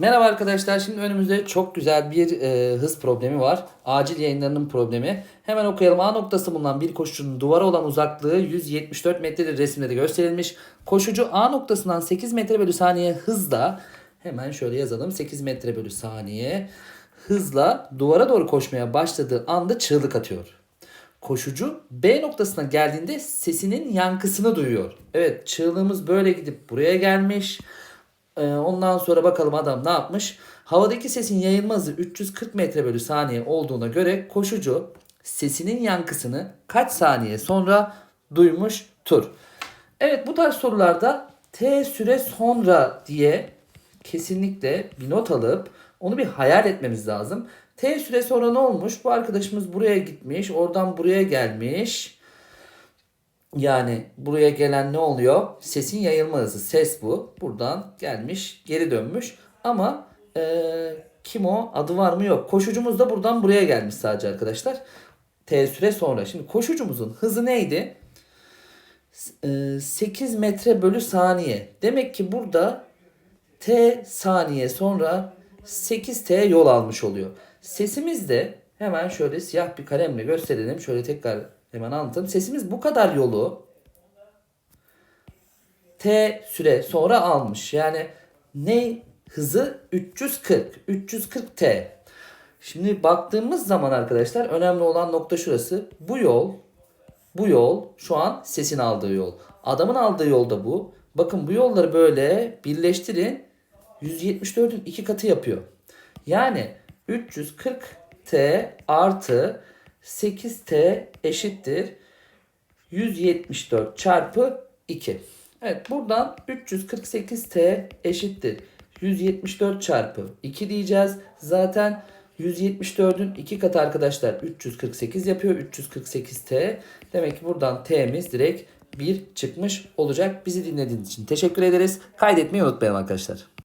Merhaba arkadaşlar. Şimdi önümüzde çok güzel bir e, hız problemi var. Acil yayınlarının problemi. Hemen okuyalım. A noktası bulunan bir koşucunun duvara olan uzaklığı 174 metredir resimde de gösterilmiş. Koşucu A noktasından 8 metre bölü saniye hızla hemen şöyle yazalım. 8 metre bölü saniye hızla duvara doğru koşmaya başladığı anda çığlık atıyor. Koşucu B noktasına geldiğinde sesinin yankısını duyuyor. Evet çığlığımız böyle gidip buraya gelmiş. Ee, ondan sonra bakalım adam ne yapmış. Havadaki sesin yayılma hızı 340 metre bölü saniye olduğuna göre koşucu sesinin yankısını kaç saniye sonra duymuştur? Evet bu tarz sorularda T süre sonra diye kesinlikle bir not alıp onu bir hayal etmemiz lazım. T süre sonra ne olmuş? Bu arkadaşımız buraya gitmiş, oradan buraya gelmiş. Yani buraya gelen ne oluyor? Sesin yayılma hızı. Ses bu. Buradan gelmiş, geri dönmüş. Ama eee, kim o? Adı var mı? Yok. Koşucumuz da buradan buraya gelmiş sadece arkadaşlar. T süre sonra. Şimdi koşucumuzun hızı neydi? S- eee, 8 metre bölü saniye. Demek ki burada T saniye sonra 8T yol almış oluyor. Sesimiz de hemen şöyle siyah bir kalemle gösterelim. Şöyle tekrar hemen anlatalım. Sesimiz bu kadar yolu T süre sonra almış. Yani ne hızı 340. 340 T. Şimdi baktığımız zaman arkadaşlar önemli olan nokta şurası. Bu yol bu yol şu an sesin aldığı yol. Adamın aldığı yol da bu. Bakın bu yolları böyle birleştirin. 174'ün iki katı yapıyor. Yani 340T artı 8T eşittir 174 çarpı 2. Evet buradan 348T eşittir 174 çarpı 2 diyeceğiz. Zaten 174'ün 2 katı arkadaşlar 348 yapıyor. 348T. Demek ki buradan T'miz direkt 1 çıkmış olacak. Bizi dinlediğiniz için teşekkür ederiz. Kaydetmeyi unutmayalım arkadaşlar.